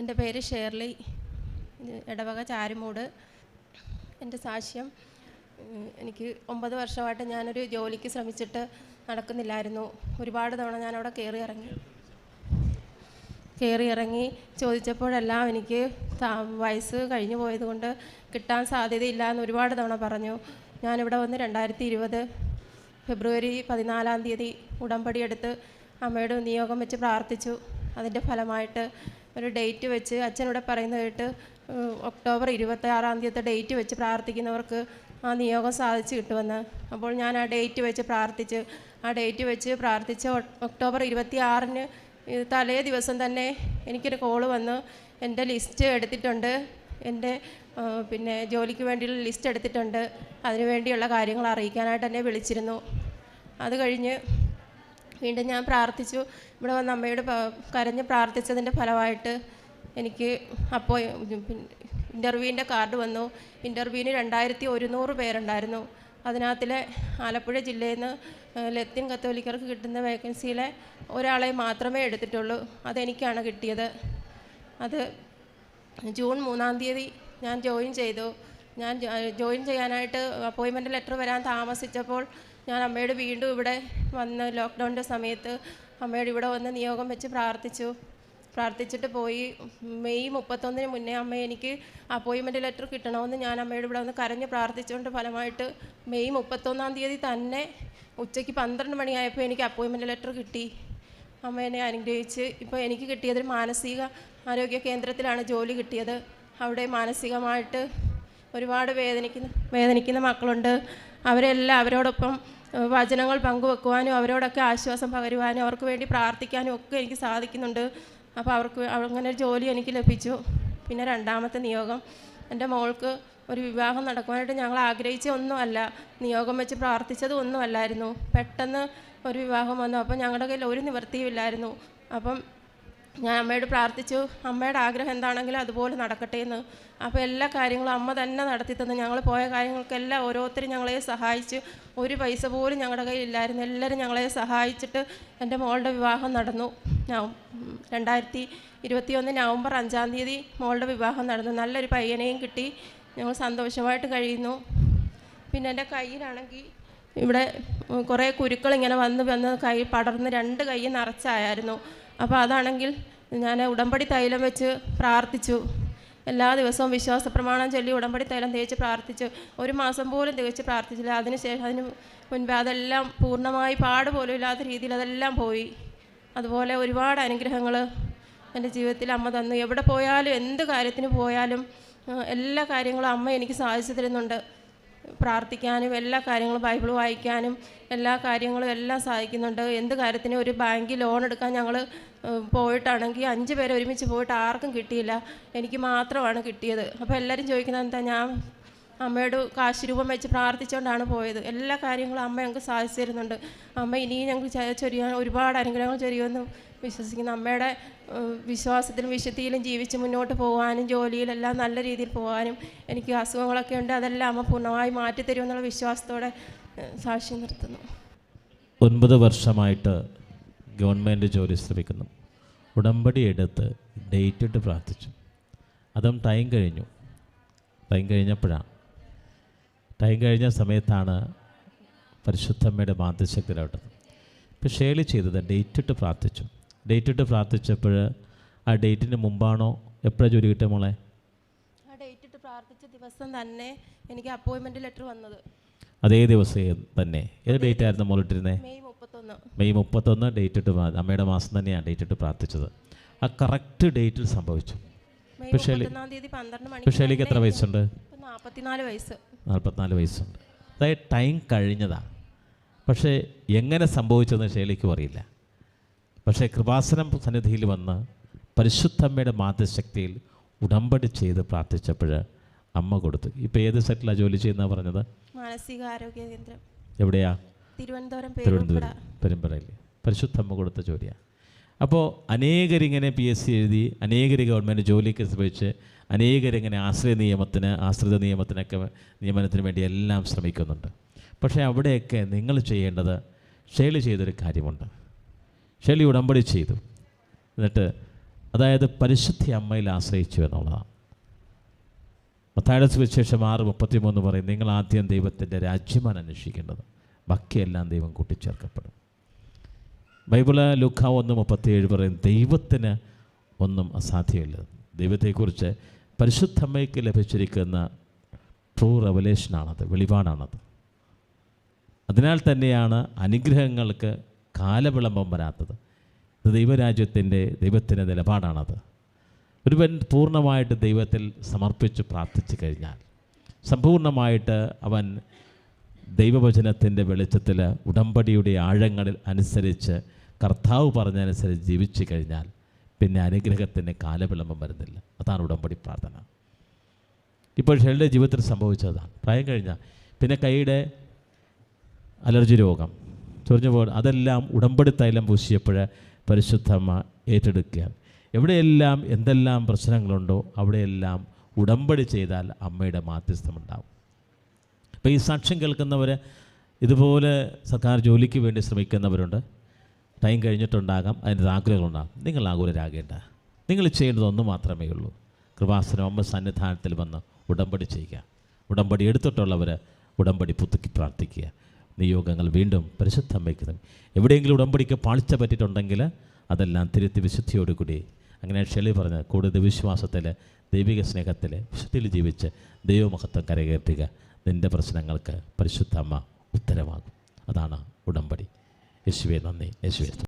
എന്റെ പേര് ഷേർലി. ഇടവക ചാരുമൂട്. എന്റെ സാക്ഷ്യം എനിക്ക് ഒമ്പത് വർഷമായിട്ട് ഞാനൊരു ജോലിക്ക് ശ്രമിച്ചിട്ട് നടക്കുന്നില്ലായിരുന്നു. ഒരുപാട് തവണ ഞാനവിടെ കയറി ഇറങ്ങി കയറി ഇറങ്ങി ചോദിച്ചപ്പോഴെല്ലാം എനിക്ക് വയസ്സ് കഴിഞ്ഞു പോയതുകൊണ്ട് കിട്ടാൻ സാധ്യതയില്ല എന്ന് ഒരുപാട് തവണ പറഞ്ഞു. ഞാനിവിടെ വന്ന് രണ്ടായിരത്തി ഇരുപത് ഫെബ്രുവരി പതിനാലാം തീയതി ഉടമ്പടിയെടുത്ത് അമ്മയുടെ നിയോഗം വെച്ച് പ്രാർത്ഥിച്ചു. അതിന്റെ ഫലമായിട്ട് ഒരു ഡേറ്റ് വെച്ച് അച്ഛനിവിടെ പറയുന്നത് കേട്ട് ഒക്ടോബർ ഇരുപത്തി ആറാം തീയതി ഡേറ്റ് വെച്ച് പ്രാർത്ഥിക്കുന്നവർക്ക് ആ നിയോഗം സാധിച്ചു കിട്ടുമെന്ന്. അപ്പോൾ ഞാൻ ആ ഡേറ്റ് വെച്ച് പ്രാർത്ഥിച്ച് ആ ഡേറ്റ് വെച്ച് പ്രാർത്ഥിച്ച് ഒക്ടോബർ ഇരുപത്തി ആറിന് തലേ ദിവസം തന്നെ എനിക്കൊരു കോൾ വന്ന് എന്റെ ലിസ്റ്റ് എടുത്തിട്ടുണ്ട്. എന്റെ പിന്നെ ജോലിക്ക് വേണ്ടിയുള്ള ലിസ്റ്റ് എടുത്തിട്ടുണ്ട്. അതിനു വേണ്ടിയുള്ള കാര്യങ്ങൾ അറിയിക്കാനായിട്ട് എന്നെ വിളിച്ചിരുന്നു. അത് കഴിഞ്ഞ് വീണ്ടും ഞാൻ പ്രാർത്ഥിച്ചു. ഇവിടെ വന്ന് അമ്മയോട് കരഞ്ഞ് പ്രാർത്ഥിച്ചതിന്റെ ഫലമായിട്ട് എനിക്ക് അപ്പോൾ ഇന്റർവ്യൂവിന്റെ കാർഡ് വന്നു. ഇന്റർവ്യൂവിന് രണ്ടായിരത്തി ഒരുന്നൂറ് പേരുണ്ടായിരുന്നു. അതിനകത്തിലെ ആലപ്പുഴ ജില്ലയിൽ നിന്ന് ലത്തീൻ കത്തോലിക്കർക്ക് കിട്ടുന്ന വേക്കൻസിയിലെ ഒരാളെ മാത്രമേ എടുത്തിട്ടുള്ളൂ. അതെനിക്കാണ് കിട്ടിയത്. അത് ജൂൺ മൂന്നാം തീയതി ഞാൻ ജോയിൻ ചെയ്തു. ഞാൻ ജോയിൻ ചെയ്യാനായിട്ട് അപ്പോയിൻമെന്റ് ലെറ്റർ വരാൻ താമസിച്ചപ്പോൾ ഞാൻ അമ്മയോട് വീണ്ടും ഇവിടെ വന്ന് ലോക്ക്ഡൗണിന്റെ സമയത്ത് അമ്മയോട് ഇവിടെ വന്ന് നിയോഗം വെച്ച് പ്രാർത്ഥിച്ചു. പ്രാർത്ഥിച്ചിട്ട് പോയി. മെയ് മുപ്പത്തൊന്നിന് മുന്നേ അമ്മ എനിക്ക് അപ്പോയിൻമെന്റ് ലെറ്റർ കിട്ടണമെന്ന് ഞാൻ അമ്മയോട് ഇവിടെ വന്ന് കരഞ്ഞ് പ്രാർത്ഥിച്ചുകൊണ്ട് ഫലമായിട്ട് മെയ് മുപ്പത്തൊന്നാം തീയതി തന്നെ ഉച്ചയ്ക്ക് പന്ത്രണ്ട് മണിയായപ്പോൾ എനിക്ക് അപ്പോയിൻമെന്റ് ലെറ്റർ കിട്ടി. അമ്മ എന്നെ അനുഗ്രഹിച്ച് ഇപ്പോൾ എനിക്ക് കിട്ടിയത് മാനസിക ആരോഗ്യ കേന്ദ്രത്തിലാണ് ജോലി കിട്ടിയത്. അവിടെ മാനസികമായിട്ട് ഒരുപാട് വേദനിക്കുന്ന വേദനിക്കുന്ന മക്കളുണ്ട്. അവരെല്ലാം അവരോടൊപ്പം വചനങ്ങൾ പങ്കുവെക്കുവാനും അവരോടൊക്കെ ആശ്വാസം പകരുവാനും അവർക്ക് വേണ്ടി പ്രാർത്ഥിക്കാനും ഒക്കെ എനിക്ക് സാധിക്കുന്നുണ്ട്. അപ്പോൾ അവർക്ക് അങ്ങനെ ഒരു ജോലി എനിക്ക് ലഭിച്ചു. പിന്നെ രണ്ടാമത്തെ നിയോഗം. എന്റെ മോൾക്ക് ഒരു വിവാഹം നടക്കുവാനായിട്ട് ഞങ്ങൾ ആഗ്രഹിച്ച ഒന്നുമല്ല. നിയോഗം വെച്ച് പ്രാർത്ഥിച്ചത് ഒന്നുമല്ലായിരുന്നു. പെട്ടെന്ന് ഒരു വിവാഹം വന്നു. അപ്പം ഞങ്ങളുടെ കയ്യിൽ ഒരു നിവൃത്തിയും ഇല്ലായിരുന്നു അപ്പം ഞാൻ അമ്മയോട് പ്രാർത്ഥിച്ചു അമ്മയുടെ ആഗ്രഹം എന്താണെങ്കിലും അതുപോലെ നടക്കട്ടെ എന്ന്. അപ്പോൾ എല്ലാ കാര്യങ്ങളും അമ്മ തന്നെ നടത്തി തന്നു. ഞങ്ങൾ പോയ കാര്യങ്ങൾക്കെല്ലാം ഓരോരുത്തരും ഞങ്ങളെ സഹായിച്ചു. ഒരു പൈസ പോലും ഞങ്ങളുടെ കയ്യിലില്ലായിരുന്നു എല്ലാവരും ഞങ്ങളെ സഹായിച്ചിട്ട് എന്റെ മോളുടെ വിവാഹം നടന്നു. രണ്ടായിരത്തി ഇരുപത്തിയൊന്ന് നവംബർ അഞ്ചാം തീയതി മോളുടെ വിവാഹം നടന്നു. നല്ലൊരു പയ്യനെയും കിട്ടി. ഞങ്ങൾ സന്തോഷമായിട്ട് കഴിയുന്നു. പിന്നെ എന്റെ കയ്യിലാണെങ്കിൽ ഇവിടെ കുറേ കുരുക്കൾ ഇങ്ങനെ വന്ന് വന്ന് കൈ പടർന്ന് രണ്ട് കൈ നിറച്ചായിരുന്നു. അപ്പോൾ അതാണെങ്കിൽ ഞാൻ ഉടമ്പടി തൈലം വെച്ച് പ്രാർത്ഥിച്ചു. എല്ലാ ദിവസവും വിശ്വാസ പ്രമാണം ചൊല്ലി ഉടമ്പടി തൈലം തേച്ച് പ്രാർത്ഥിച്ചു. ഒരു മാസം പോലും തികച്ച് പ്രാർത്ഥിച്ചില്ല. അതിനുശേഷം അതിന് മുൻപ് അതെല്ലാം പൂർണമായി പാട് പോലും ഇല്ലാത്ത രീതിയിൽ അതെല്ലാം പോയി. അതുപോലെ ഒരുപാട് അനുഗ്രഹങ്ങൾ എന്റെ ജീവിതത്തിൽ അമ്മ തന്നു. എവിടെ പോയാലും എന്ത് കാര്യത്തിന് പോയാലും എല്ലാ കാര്യങ്ങളും അമ്മ എനിക്ക് സാധിച്ചു തരുന്നുണ്ട്. പ്രാർത്ഥിക്കാനും എല്ലാ കാര്യങ്ങളും ബൈബിൾ വായിക്കാനും എല്ലാ കാര്യങ്ങളും എല്ലാം സഹായിക്കുന്നുണ്ട്. എന്ത് കാര്യത്തിനും ഒരു ബാങ്കിൽ ലോൺ എടുക്കാൻ ഞങ്ങൾ പോയിട്ടാണെങ്കിൽ അഞ്ച് പേരെ ഒരുമിച്ച് പോയിട്ട് ആർക്കും കിട്ടിയില്ല. എനിക്ക് മാത്രമാണ് കിട്ടിയത്. അപ്പോൾ എല്ലാവരും ചോദിക്കുന്നത് എന്താ ഞാൻ അമ്മയോട് കാശ് രൂപം വെച്ച് പ്രാർത്ഥിച്ചുകൊണ്ടാണ് പോയത്. എല്ലാ കാര്യങ്ങളും അമ്മ ഞങ്ങൾക്ക് സാധിച്ചു തരുന്നുണ്ട്. അമ്മ ഇനിയും ചെറിയ ചൊരിയാൻ ഒരുപാട് അനുഗ്രഹങ്ങൾ ചൊരിയുമെന്ന് വിശ്വസിക്കുന്നു. അമ്മയുടെ വിശ്വാസത്തിലും വിശുദ്ധിയിലും ജീവിച്ച് മുന്നോട്ട് പോകാനും ജോലിയിലെല്ലാം നല്ല രീതിയിൽ പോകാനും എനിക്ക് അസുഖങ്ങളൊക്കെ ഉണ്ട്. അതെല്ലാം അമ്മ പൂർണമായി മാറ്റിത്തരുമെന്നുള്ള വിശ്വാസത്തോടെ സാക്ഷി നിർത്തുന്നു. ഒൻപത് വർഷമായിട്ട് ഗവൺമെന്റ് ജോലി ശ്രമിക്കുന്നു. ഉടമ്പടി എടുത്ത് ഡേറ്റ് ഇട്ട് പ്രാർത്ഥിച്ചു. അതും ടൈം കഴിഞ്ഞു. ടൈം കഴിഞ്ഞപ്പോഴാണ് ടൈം കഴിഞ്ഞ സമയത്താണ് പരിശുദ്ധമ്മയുടെ മാതൃശക്തിയിലോട്ടത്. ഇപ്പോൾ ഷേളി ചെയ്തത് ഡേറ്റ് ഇട്ട് പ്രാർത്ഥിച്ചു. ഡേറ്റ് ഇട്ട് പ്രാർത്ഥിച്ചപ്പോൾ ആ ഡേറ്റിന് മുമ്പാണോ? എപ്പോഴാണ് ജോലി കിട്ടിയ മോളെ? ആ ഡേറ്റ് ഇട്ട് പ്രാർത്ഥിച്ച ദിവസം തന്നെ എനിക്ക് അപ്പോയിൻമെന്റ് ലെറ്റർ വന്നത്. അതേ ദിവസം തന്നെ. ഏത് ഡേറ്റ് ആയിരുന്നു മോൾ ഇട്ടിരുന്നത് മെയ് മുപ്പത്തൊന്ന്. മെയ് മുപ്പത്തൊന്ന് ഡേറ്റ് ഇട്ട് അമ്മയുടെ മാസം തന്നെയാണ് ഡേറ്റ് ഇട്ട് പ്രാർത്ഥിച്ചത്. ആ കറക്റ്റ് ഡേറ്റിൽ സംഭവിച്ചു. പക്ഷേ ഷേലിക്ക് എത്ര വയസ്സുണ്ട്? നാൽപ്പത്തിനാല് വയസ്സ്. നാൽപ്പത്തിനാല് വയസ്സുണ്ട്. അതായത് ടൈം കഴിഞ്ഞതാണ്. പക്ഷേ എങ്ങനെ സംഭവിച്ചതെന്ന് ശൈലിക്കും അറിയില്ല. പക്ഷേ കൃപാസനം സന്നിധിയിൽ വന്ന് പരിശുദ്ധമ്മയുടെ മാതൃശക്തിയിൽ ഉടമ്പടി ചെയ്ത് പ്രാർത്ഥിച്ചപ്പോൾ അമ്മ കൊടുത്തു. ഇപ്പോൾ ഏത് സെറ്റിലാണ് ജോലി ചെയ്യുന്ന പറഞ്ഞത്? മാനസിക ആരോഗ്യ കേന്ദ്രം. എവിടെയാ? തിരുവനന്തപുരം പെരുമ്പറയിൽ പരിശുദ്ധമ്മ കൊടുത്ത ജോലിയാണ് അപ്പോൾ അനേകരിങ്ങനെ പി എസ് സി എഴുതി അനേകർ ഗവൺമെന്റ് ജോലിക്ക് ശ്രമിച്ച് അനേകരിങ്ങനെ ആശ്രയ നിയമത്തിന് ആശ്രിത നിയമത്തിനൊക്കെ നിയമനത്തിന് വേണ്ടി എല്ലാം ശ്രമിക്കുന്നുണ്ട്. പക്ഷേ അവിടെയൊക്കെ നിങ്ങൾ ചെയ്യേണ്ടത് ഷേലി ചെയ്തൊരു കാര്യമുണ്ട്. ഷേലി ഉടമ്പടി ചെയ്തു. എന്നിട്ട് അതായത് പരിശുദ്ധ അമ്മയിൽ ആശ്രയിച്ചു എന്നുള്ളതാണ്. മത്തായുടെ സുവിശേഷം ആറ് മുപ്പത്തിമൂന്ന് പറയും നിങ്ങൾ ആദ്യം ദൈവത്തിന്റെ രാജ്യമാണ് അന്വേഷിക്കേണ്ടത്. ബാക്കിയെല്ലാം ദൈവം കൂട്ടിച്ചേർക്കപ്പെടും. ബൈബിൾ ലുഖ ഒന്ന് മുപ്പത്തിയേഴ് പറയും ദൈവത്തിന് ഒന്നും അസാധ്യമില്ല. ദൈവത്തെക്കുറിച്ച് പരിശുദ്ധമ്മയ്ക്ക് ലഭിച്ചിരിക്കുന്ന ട്രൂ റെവലേഷനാണത് വെളിപാടാണത്. അതിനാൽ തന്നെയാണ് അനുഗ്രഹങ്ങൾക്ക് കാലവിളംബം വരാത്തത്. ഇത് ദൈവരാജ്യത്തിന്റെ ദൈവത്തിന്റെ നിലപാടാണത്. ഒരുവൻ പൂർണമായിട്ട് ദൈവത്തിൽ സമർപ്പിച്ച് പ്രാർത്ഥിച്ചു കഴിഞ്ഞാൽ സമ്പൂർണമായിട്ട് അവൻ ദൈവവചനത്തിന്റെ വെളിച്ചത്തിൽ ഉടമ്പടിയുടെ ആഴങ്ങളിൽ അനുസരിച്ച് കർത്താവ് പറഞ്ഞതനുസരിച്ച് ജീവിച്ചു കഴിഞ്ഞാൽ പിന്നെ അനുഗ്രഹത്തിന്റെ കാലവിളംബം വരുന്നില്ല. അതാണ് ഉടമ്പടി പ്രാർത്ഥന. ഇപ്പോൾ ഷെൽയുടെ ജീവിതത്തിൽ സംഭവിച്ചതാണ്. പ്രായം കഴിഞ്ഞാൽ പിന്നെ കൈയുടെ അലർജി രോഗം. ചൊറിഞ്ഞു പോകാൻ അതെല്ലാം ഉടമ്പടി തൈലം പൂശിയപ്പോൾ പരിശുദ്ധമ്മ ഏറ്റെടുക്കുക. എവിടെയെല്ലാം എന്തെല്ലാം പ്രശ്നങ്ങളുണ്ടോ അവിടെയെല്ലാം ഉടമ്പടി ചെയ്താൽ അമ്മയുടെ മാധ്യസ്ഥമുണ്ടാവും. അപ്പോൾ ഈ സാക്ഷ്യം കേൾക്കുന്നവർ ഇതുപോലെ സർക്കാർ ജോലിക്ക് വേണ്ടി ശ്രമിക്കുന്നവരുണ്ട്. ടൈം കഴിഞ്ഞിട്ടുണ്ടാകാം. അതിന്റെ ആഗ്രഹങ്ങളുണ്ടാകും. നിങ്ങൾ ആകുലരാകേണ്ട. നിങ്ങൾ ചെയ്യേണ്ടത് ഒന്ന് മാത്രമേ ഉള്ളൂ. കൃപാസനം അമ്മ സന്നിധാനത്തിൽ വന്ന് ഉടമ്പടി ചെയ്യുക. ഉടമ്പടി എടുത്തിട്ടുള്ളവർ ഉടമ്പടി പുതുക്കി പ്രാർത്ഥിക്കുക. നിയോഗങ്ങൾ വീണ്ടും പരിശുദ്ധമ്മയ്ക്കുന്നു എവിടെയെങ്കിലും ഉടമ്പടിക്ക് പാളിച്ച പറ്റിയിട്ടുണ്ടെങ്കിൽ അതെല്ലാം തിരുത്തി വിശുദ്ധിയോടുകൂടി അങ്ങനെ ഷെളി പറഞ്ഞ് കൂടുതൽ വിശ്വാസത്തിൽ ദൈവിക സ്നേഹത്തിൽ വിശുദ്ധിയിൽ ജീവിച്ച് ദൈവമഹത്വം കരകയറ്റുക. നിന്റെ പ്രശ്നങ്ങൾക്ക് പരിശുദ്ധമ്മ ഉത്തരമാകും അതാണ് ഉടമ്പടി. യേശുവെ നന്ദി യേശുവെ സ്തുതി.